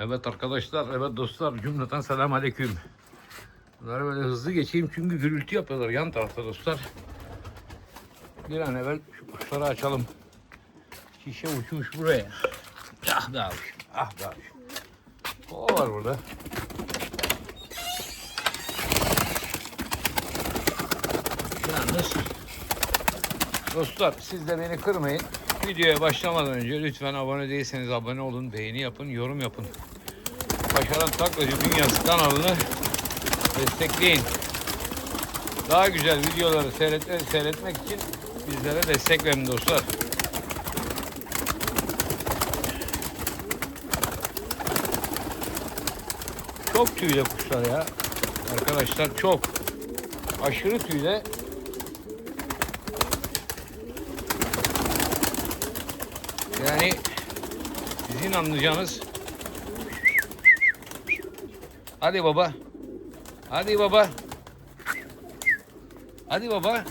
Evet arkadaşlar, evet dostlar, cümleten selam aleyküm. Bunları böyle hızlı geçeyim çünkü gürültü yapıyorlar yan tarafta dostlar. Bir an evvel şu kuşları açalım. Şişe uçmuş buraya. Ah be abi, ah be abi. O var burada. Yalnız dostlar siz de beni kırmayın. Videoya başlamadan önce lütfen abone değilseniz abone olun, beğeni yapın, yorum yapın. Başaran Taklacı Dünyası kanalını destekleyin. Daha güzel videoları seyret seyretmek için bizlere destek verin dostlar. Çok tüyde kuşlar ya. Arkadaşlar çok. Aşırı tüyde. Yani sizin anlayacağınız Hadi baba. Hadi baba. Hadi baba.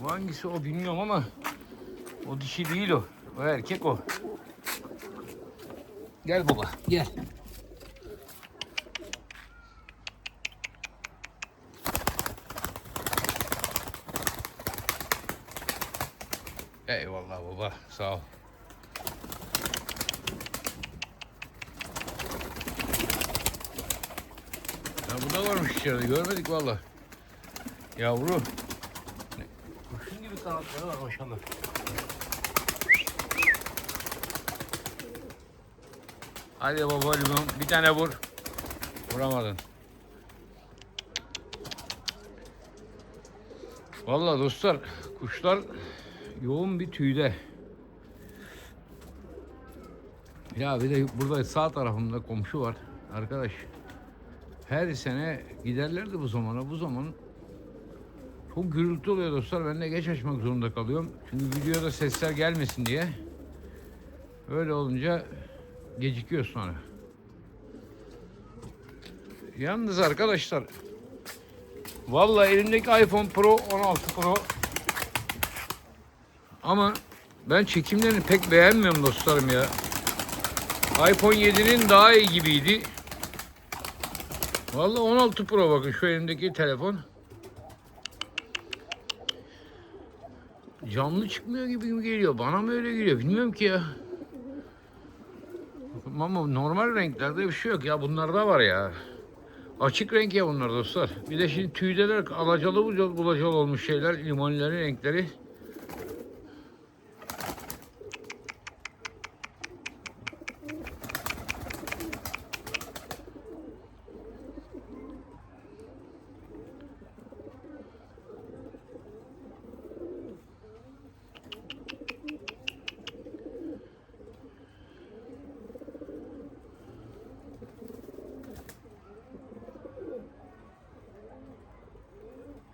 Bu hangisi o bilmiyorum ama o dişi değil o. O erkek o. Gel baba gel. Eyvallah baba sağ ol. Ya bu da varmış içeride görmedik valla. Yavru. Ne? Kuşun gibi kanatları var maşallah. Hadi baba bir tane vur. Vuramadın. Vallahi dostlar kuşlar yoğun bir tüyde. Ya bir de burada sağ tarafımda komşu var arkadaş. Her sene giderlerdi bu zamana. Bu zaman çok gürültü oluyor dostlar. Ben de geç açmak zorunda kalıyorum. Çünkü videoda sesler gelmesin diye. Öyle olunca gecikiyor sonra. Yalnız arkadaşlar vallahi elimdeki iPhone Pro 16 Pro ama ben çekimlerini pek beğenmiyorum dostlarım ya. iPhone 7'nin daha iyi gibiydi. Vallahi 16 Pro bakın şu elimdeki telefon. Canlı çıkmıyor gibi geliyor? Bana mı öyle geliyor? Bilmiyorum ki ya. Ama normal renklerde bir şey yok ya. Bunlarda var ya. Açık renk ya bunlar dostlar. Bir de şimdi tüydeler alacalı bulacalı, olmuş şeyler. Limonların renkleri.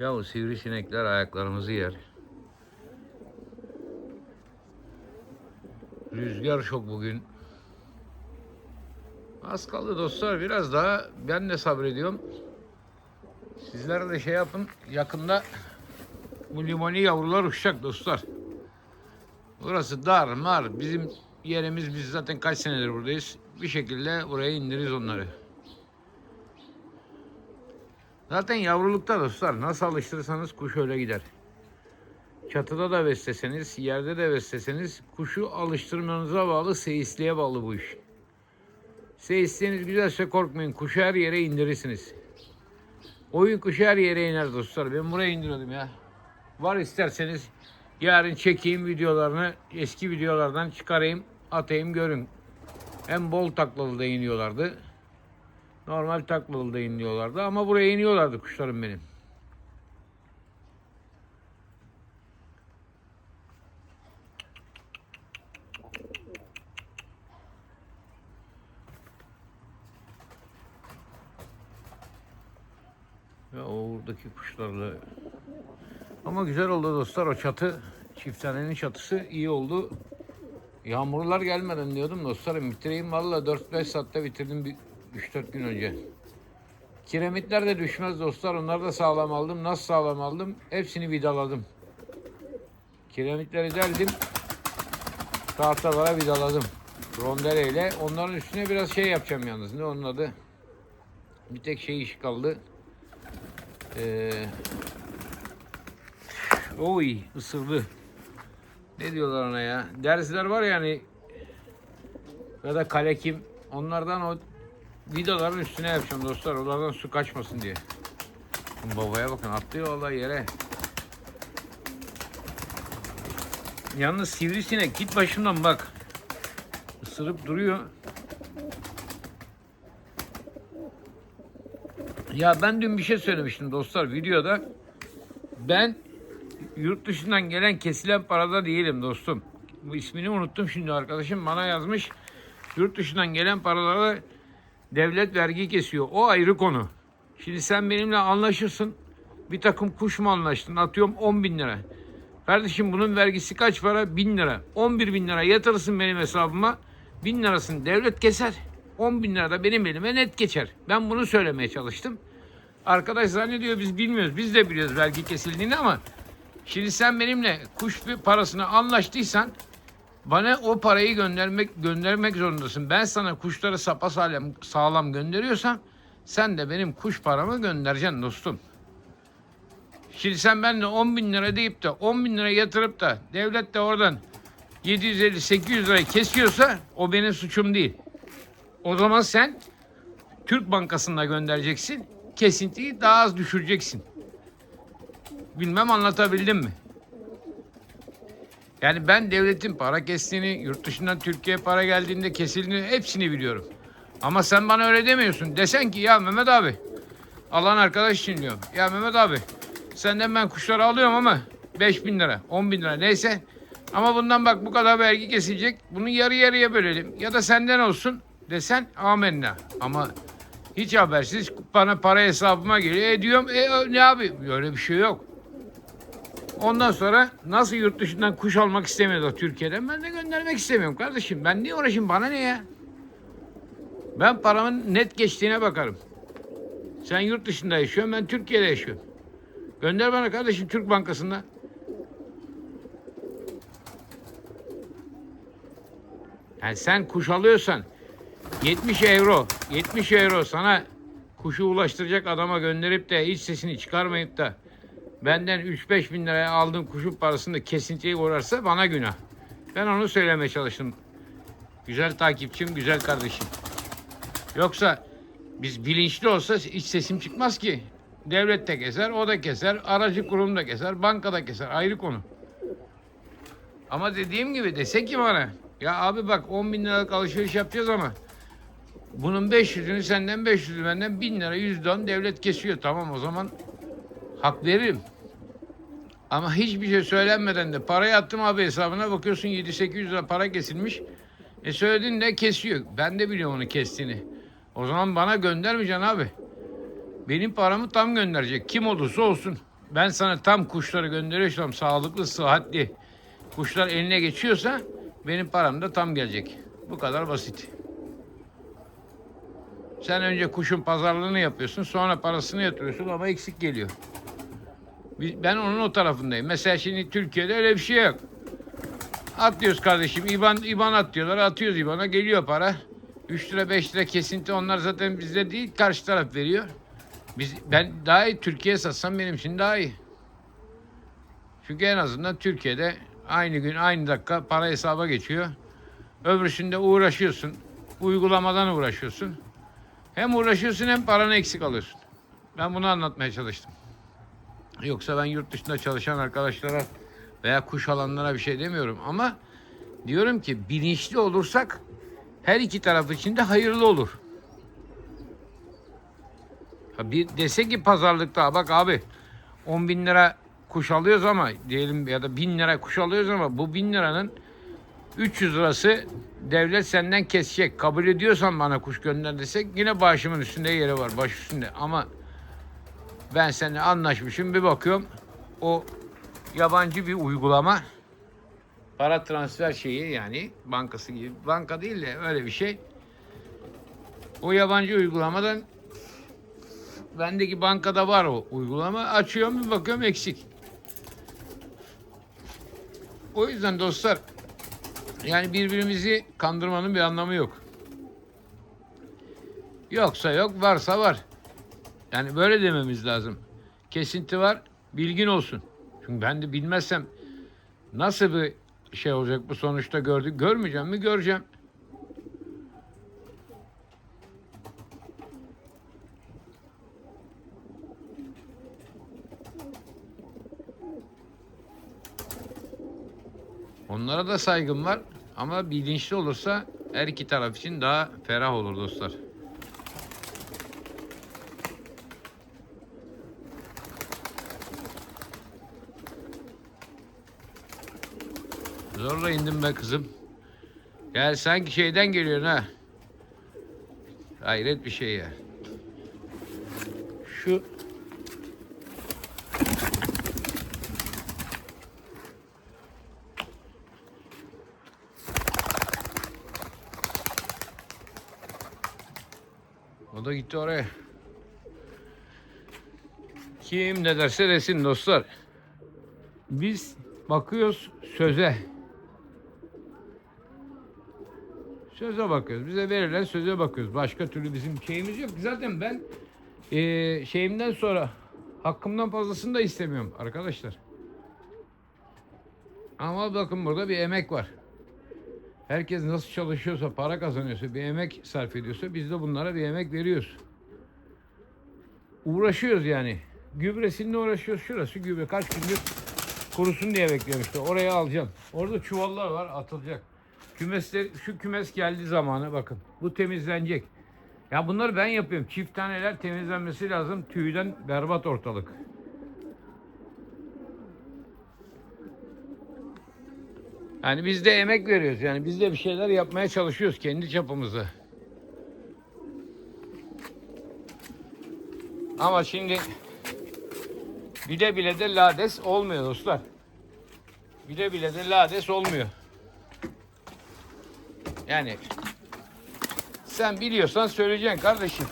Ya o sivrisinekler ayaklarımızı yer. Rüzgar çok bugün. Az kaldı dostlar biraz daha ben de sabrediyorum. Sizler de şey yapın yakında bu limoni yavrular uçacak dostlar. Burası dar mar bizim yerimiz biz zaten kaç senedir buradayız. Bir şekilde buraya indiririz onları. Zaten yavrulukta dostlar nasıl alıştırırsanız kuş öyle gider. Çatıda da besleseniz, yerde de besleseniz kuşu alıştırmanıza bağlı, seyisliğe bağlı bu iş. Seyisliğiniz güzelse korkmayın, kuşu her yere indirirsiniz. Oyun kuşu her yere iner dostlar. Ben buraya indiriyordum ya. Var isterseniz yarın çekeyim videolarını, eski videolardan çıkarayım, atayım görün. Hem bol taklalı da iniyorlardı. Normal taklalı da iniyorlardı ama buraya iniyorlardı kuşlarım benim. Ve oradaki kuşlarla ama güzel oldu dostlar o çatı çifthanenin çatısı iyi oldu. Yağmurlar gelmeden diyordum dostlarım bitireyim valla 4-5 saatte bitirdim 3-4 gün önce. Kiremitler de düşmez dostlar. Onları da sağlam aldım. Nasıl sağlam aldım? Hepsini vidaladım. Kiremitleri deldim. Tahtalara vidaladım. Rondeleyle. Onların üstüne biraz şey yapacağım yalnız. Ne onun adı? Bir tek şey iş kaldı. Ee, oy ısırdı. Ne diyorlar ona ya? Dersler var yani ya da kalekim. Onlardan o vidaların üstüne yapacağım dostlar. Onlardan su kaçmasın diye. Babaya bakın atlıyor vallahi yere. Yalnız sivrisinek git başımdan bak. Isırıp duruyor. Ya ben dün bir şey söylemiştim dostlar videoda. Ben yurt dışından gelen kesilen parada değilim dostum. Bu ismini unuttum şimdi arkadaşım bana yazmış. Yurt dışından gelen paralara devlet vergi kesiyor. O ayrı konu. Şimdi sen benimle anlaşırsın. Bir takım kuş mu anlaştın? Atıyorum 10 bin lira. Kardeşim bunun vergisi kaç para? 1000 lira. 11 bin lira yatırırsın benim hesabıma. 1000 lirasını devlet keser. 10 bin lira da benim elime net geçer. Ben bunu söylemeye çalıştım. Arkadaş zannediyor biz bilmiyoruz. Biz de biliyoruz vergi kesildiğini ama şimdi sen benimle kuş bir parasını anlaştıysan bana o parayı göndermek göndermek zorundasın. Ben sana kuşları sapa sağlam, sağlam gönderiyorsam sen de benim kuş paramı göndereceksin dostum. Şimdi sen benimle 10 bin lira deyip de 10 bin lira yatırıp da devlet de oradan 750-800 lira kesiyorsa o benim suçum değil. O zaman sen Türk Bankası'na göndereceksin. Kesintiyi daha az düşüreceksin. Bilmem anlatabildim mi? Yani ben devletin para kestiğini, yurt dışından Türkiye'ye para geldiğinde kesildiğini hepsini biliyorum. Ama sen bana öyle demiyorsun. Desen ki ya Mehmet abi, alan arkadaş için diyorum. Ya Mehmet abi, senden ben kuşları alıyorum ama 5 bin lira, 10 bin lira neyse. Ama bundan bak bu kadar vergi kesilecek. Bunu yarı yarıya bölelim. Ya da senden olsun desen amenna. Ama hiç habersiz bana para hesabıma geliyor. E diyorum e ne abi? Öyle bir şey yok. Ondan sonra nasıl yurt dışından kuş almak istemiyorlar Türkiye'den ben de göndermek istemiyorum kardeşim. Ben niye uğraşayım bana ne ya? Ben paramın net geçtiğine bakarım. Sen yurt dışında yaşıyorsun ben Türkiye'de yaşıyorum. Gönder bana kardeşim Türk Bankası'nda. Yani sen kuş alıyorsan 70 euro, 70 euro sana kuşu ulaştıracak adama gönderip de hiç sesini çıkarmayıp da benden 3-5 bin liraya aldığım kuşun parasını kesintiye uğrarsa bana günah. Ben onu söylemeye çalıştım. Güzel takipçim, güzel kardeşim. Yoksa biz bilinçli olsa hiç sesim çıkmaz ki. Devlet de keser, o da keser, aracı kurum da keser, banka da keser. Ayrı konu. Ama dediğim gibi dese ki bana ya abi bak 10 bin liralık alışveriş yapacağız ama bunun 500'ünü senden 500'ü benden 1000 lira %10 devlet kesiyor. Tamam o zaman hak veririm. Ama hiçbir şey söylenmeden de parayı attım abi hesabına bakıyorsun 7-800 lira para kesilmiş. E söylediğin de kesiyor. Ben de biliyorum onu kestiğini. O zaman bana göndermeyeceksin abi. Benim paramı tam gönderecek. Kim olursa olsun. Ben sana tam kuşları gönderiyorsam sağlıklı, sıhhatli kuşlar eline geçiyorsa benim param da tam gelecek. Bu kadar basit. Sen önce kuşun pazarlığını yapıyorsun, sonra parasını yatırıyorsun ama eksik geliyor. Ben onun o tarafındayım. Mesela şimdi Türkiye'de öyle bir şey yok. Atlıyoruz kardeşim. İban, İban at diyorlar. Atıyoruz İban'a. Geliyor para. 3 lira 5 lira kesinti onlar zaten bizde değil. Karşı taraf veriyor. Biz, ben daha iyi Türkiye'ye satsam benim için daha iyi. Çünkü en azından Türkiye'de aynı gün aynı dakika para hesaba geçiyor. Öbürsünde uğraşıyorsun. Uygulamadan uğraşıyorsun. Hem uğraşıyorsun hem paranı eksik alıyorsun. Ben bunu anlatmaya çalıştım. Yoksa ben yurt dışında çalışan arkadaşlara veya kuş alanlara bir şey demiyorum ama diyorum ki bilinçli olursak her iki taraf için de hayırlı olur. Ha bir dese ki pazarlıkta bak abi 10 bin lira kuş alıyoruz ama diyelim ya da 1000 lira kuş alıyoruz ama bu 1000 liranın 300 lirası devlet senden kesecek. Kabul ediyorsan bana kuş gönder desek yine başımın üstünde yeri var baş üstünde ama ben seninle anlaşmışım bir bakıyorum o yabancı bir uygulama para transfer şeyi yani bankası gibi. Banka değil de öyle bir şey. O yabancı uygulamadan bendeki bankada var o uygulama. Açıyorum bir bakıyorum eksik. O yüzden dostlar yani birbirimizi kandırmanın bir anlamı yok. Yoksa yok, varsa var. Yani böyle dememiz lazım. Kesinti var, bilgin olsun. Çünkü ben de bilmezsem nasıl bir şey olacak bu sonuçta gördük. Görmeyeceğim mi? Göreceğim. Onlara da saygım var ama bilinçli olursa her iki taraf için daha ferah olur dostlar. Zorla indim be kızım. Gel sanki şeyden geliyorsun ha. Hayret bir şey ya. Şu O da gitti oraya. Kim ne derse desin dostlar. Biz bakıyoruz söze. Söze bakıyoruz. Bize verilen söze bakıyoruz. Başka türlü bizim şeyimiz yok. Zaten ben eee, şeyimden sonra hakkımdan fazlasını da istemiyorum arkadaşlar. Ama bakın burada bir emek var. Herkes nasıl çalışıyorsa, para kazanıyorsa, bir emek sarf ediyorsa biz de bunlara bir emek veriyoruz. Uğraşıyoruz yani. Gübresinle uğraşıyoruz. Şurası gübre. Kaç gündür kurusun diye bekliyorum işte. Oraya alacağım. Orada çuvallar var atılacak. Kümesler, şu kümes geldi zamanı bakın. Bu temizlenecek. Ya bunları ben yapıyorum. Çift taneler temizlenmesi lazım. Tüyden berbat ortalık. Yani biz de emek veriyoruz. Yani biz de bir şeyler yapmaya çalışıyoruz kendi çapımızda. Ama şimdi bile bile de lades olmuyor dostlar. Bile bile de lades olmuyor. Yani sen biliyorsan söyleyeceksin kardeşim.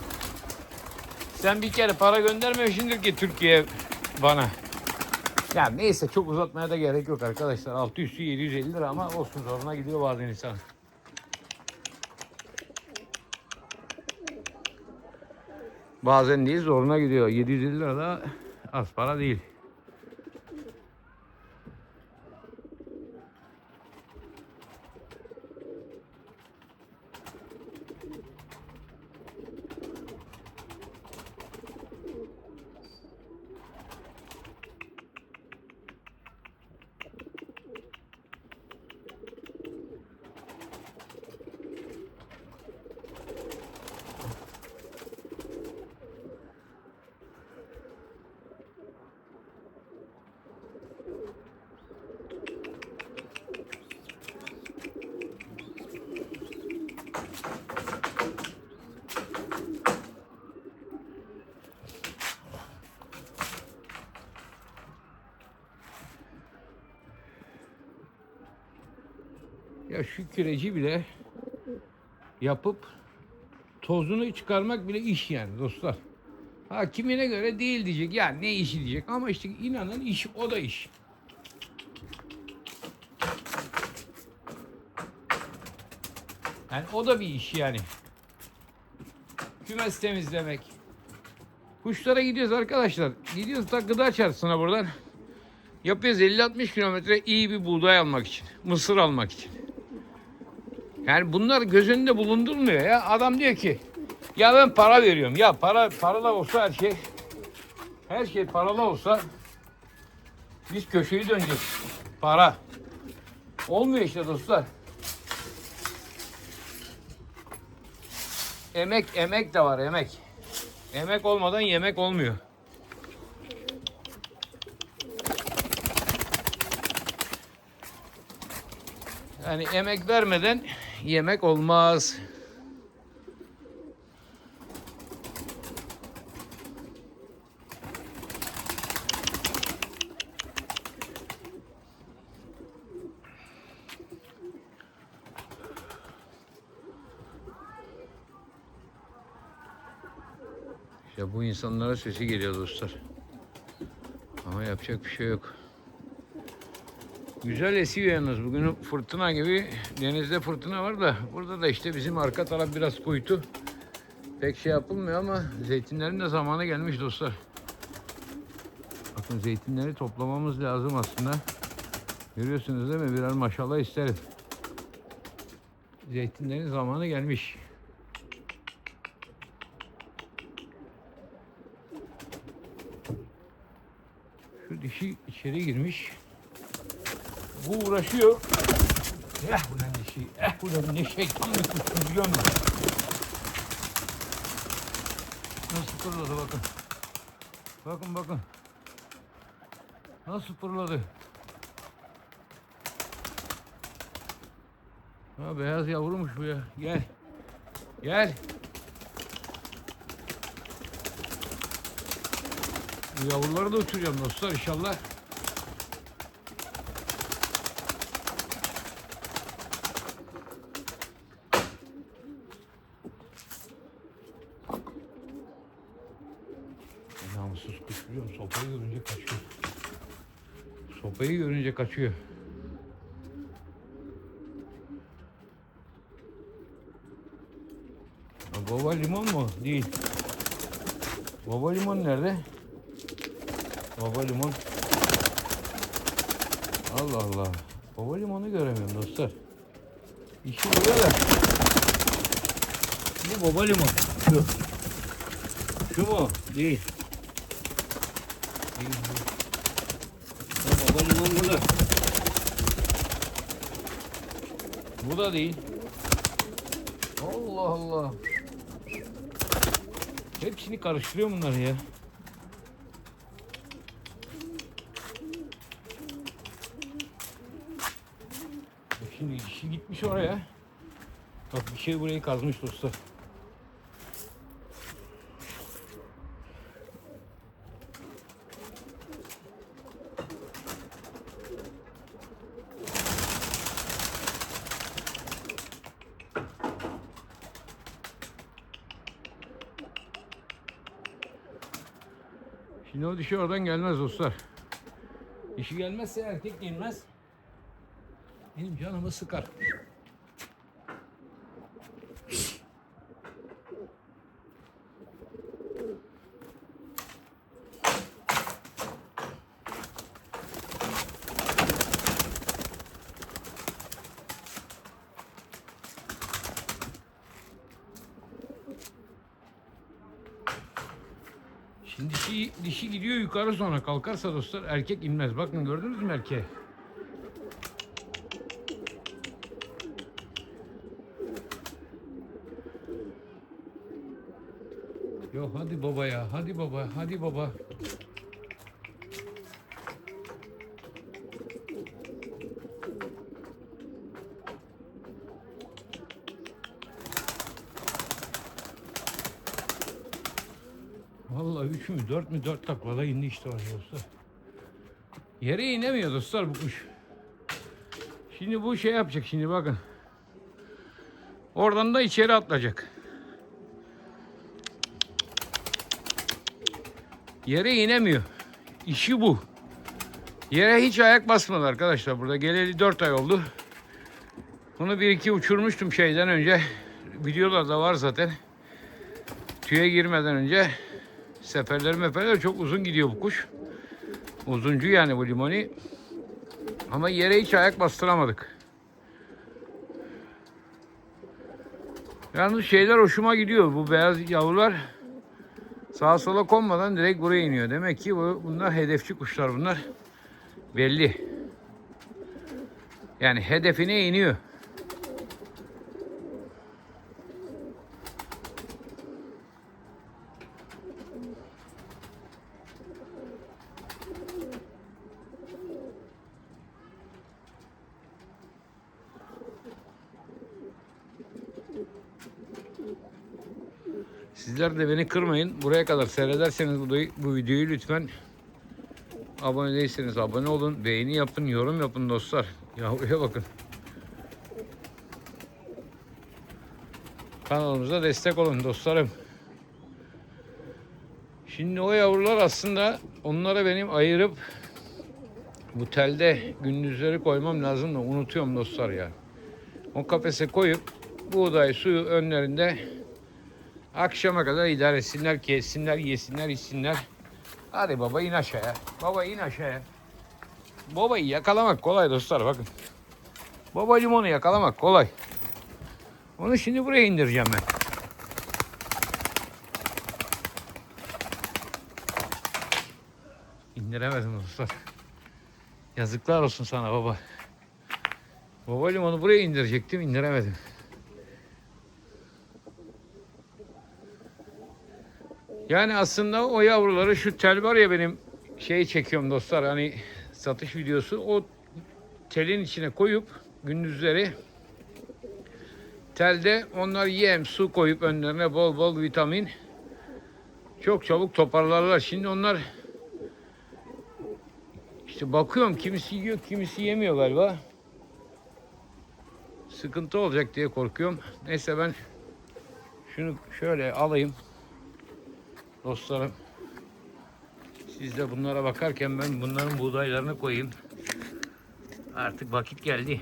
Sen bir kere para göndermemişsindir ki Türkiye bana. Ya neyse çok uzatmaya da gerek yok arkadaşlar. 600 750 lira ama olsun zoruna gidiyor bazen insan. Bazen değil zoruna gidiyor. 750 lira da az para değil. Ya şu küreci bile yapıp tozunu çıkarmak bile iş yani dostlar. Ha kimine göre değil diyecek. Ya ne işi diyecek. Ama işte inanın iş o da iş. Yani o da bir iş yani. Kümes temizlemek. Kuşlara gidiyoruz arkadaşlar. Gidiyoruz da gıda çarşısına buradan. Yapıyoruz 50-60 kilometre iyi bir buğday almak için. Mısır almak için. Yani bunlar göz önünde bulundurmuyor ya. Adam diyor ki ya ben para veriyorum. Ya para paralı olsa her şey her şey paralı olsa biz köşeyi döneceğiz. Para. Olmuyor işte dostlar. Emek emek de var emek. Emek olmadan yemek olmuyor. Yani emek vermeden yemek olmaz. Ya bu insanlara sesi geliyor dostlar. Ama yapacak bir şey yok. Güzel esiyor yalnız. Bugün fırtına gibi denizde fırtına var da burada da işte bizim arka taraf biraz kuytu. Pek şey yapılmıyor ama zeytinlerin de zamanı gelmiş dostlar. Bakın zeytinleri toplamamız lazım aslında. Görüyorsunuz değil mi? Birer maşallah isterim. Zeytinlerin zamanı gelmiş. Şu dişi içeri girmiş. Bu uğraşıyor. Eh ulan dişi. Eh ulan ne şeytan bir kuş biliyor musun? Nasıl fırladı bakın. Bakın bakın. Nasıl fırladı. Ha beyaz yavrumuş bu ya. Gel. Gel. Bu yavruları da uçuracağım dostlar inşallah. Namussuz kuş biliyor musun? Sopayı görünce kaçıyor. Sopayı görünce kaçıyor. Baba limon mu? Değil. Baba limon nerede? Baba limon. Allah Allah. Baba limonu göremiyorum dostlar. İşi burada da. Bu baba limon. Şu. Şu mu? Değil. Değil. Ha, baba limon burada. Bu da değil. Allah Allah. Hepsini karıştırıyor bunlar ya. Şimdi işi gitmiş oraya. Bak bir şey burayı kazmış dostlar. Dişi oradan gelmez dostlar. Dişi gelmezse erkek gelmez. Benim canımı sıkar. Şimdi dişi, dişi gidiyor yukarı sonra kalkarsa dostlar erkek inmez. Bakın gördünüz mü erkeği? Yok hadi baba ya hadi baba hadi baba. Vallahi üç mü dört mü dört taklada indi işte oraya dostlar. Yere inemiyor dostlar bu kuş. Şimdi bu şey yapacak şimdi bakın. Oradan da içeri atlayacak. Yere inemiyor. İşi bu. Yere hiç ayak basmadı arkadaşlar. Burada geleli 4 ay oldu. Bunu bir iki uçurmuştum şeyden önce. Videolarda var zaten. Tüye girmeden önce seferleri meferleri çok uzun gidiyor bu kuş. Uzuncu yani bu limoni. Ama yere hiç ayak bastıramadık. Yalnız şeyler hoşuma gidiyor. Bu beyaz yavrular sağa sola konmadan direkt buraya iniyor. Demek ki bu, bunlar hedefçi kuşlar bunlar. Belli. Yani hedefine iniyor. Sizler de beni kırmayın. Buraya kadar seyrederseniz bu, bu videoyu lütfen abone değilseniz abone olun. Beğeni yapın, yorum yapın dostlar. Yavruya bakın. Kanalımıza destek olun dostlarım. Şimdi o yavrular aslında onlara benim ayırıp bu telde gündüzleri koymam lazım da unutuyorum dostlar ya. O kafese koyup buğday suyu önlerinde akşama kadar idare etsinler, kessinler, yesinler, içsinler. Hadi baba in aşağıya. Baba in aşağıya. Babayı yakalamak kolay dostlar bakın. Baba limonu yakalamak kolay. Onu şimdi buraya indireceğim ben. İndiremedim dostlar. Yazıklar olsun sana baba. Baba limonu buraya indirecektim indiremedim. Yani aslında o yavruları şu tel var ya benim şey çekiyorum dostlar hani satış videosu o telin içine koyup gündüzleri telde onlar yem su koyup önlerine bol bol vitamin çok çabuk toparlarlar. Şimdi onlar işte bakıyorum kimisi yiyor kimisi yemiyor galiba. Sıkıntı olacak diye korkuyorum. Neyse ben şunu şöyle alayım. Dostlarım. Siz de bunlara bakarken ben bunların buğdaylarını koyayım. Artık vakit geldi.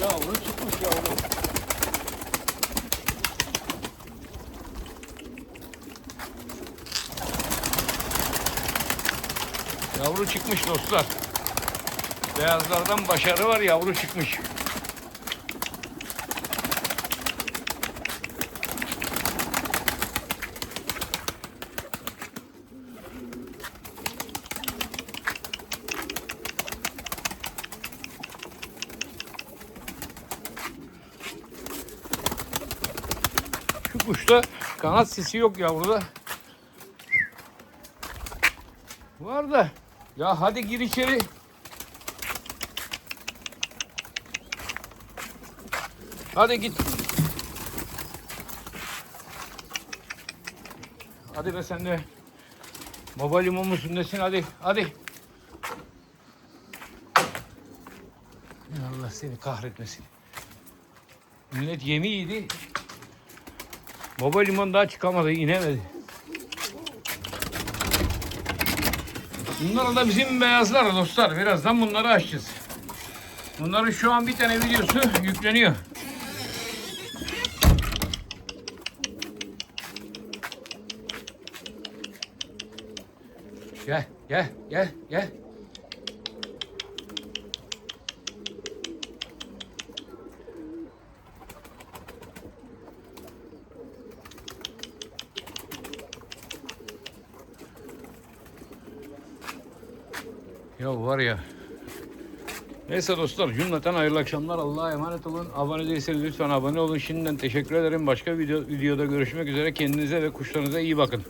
Yavru çıkmış yavru. Çıkmış dostlar. Beyazlardan başarı var yavru çıkmış. Şu kuşta kanat sesi yok yavruda. Var da. Ya hadi gir içeri. Hadi git. Hadi be sen de. Baba limon musun desin hadi. Hadi. Allah seni kahretmesin. Millet yemi yedi. Baba limon daha çıkamadı, inemedi. Bunlar da bizim beyazlar dostlar. Birazdan bunları açacağız. Bunların şu an bir tane videosu yükleniyor. Gel, gel, gel, gel. Ya var ya. Neyse dostlar cümleten hayırlı akşamlar. Allah'a emanet olun. Abone değilseniz lütfen abone olun. Şimdiden teşekkür ederim. Başka video, videoda görüşmek üzere. Kendinize ve kuşlarınıza iyi bakın.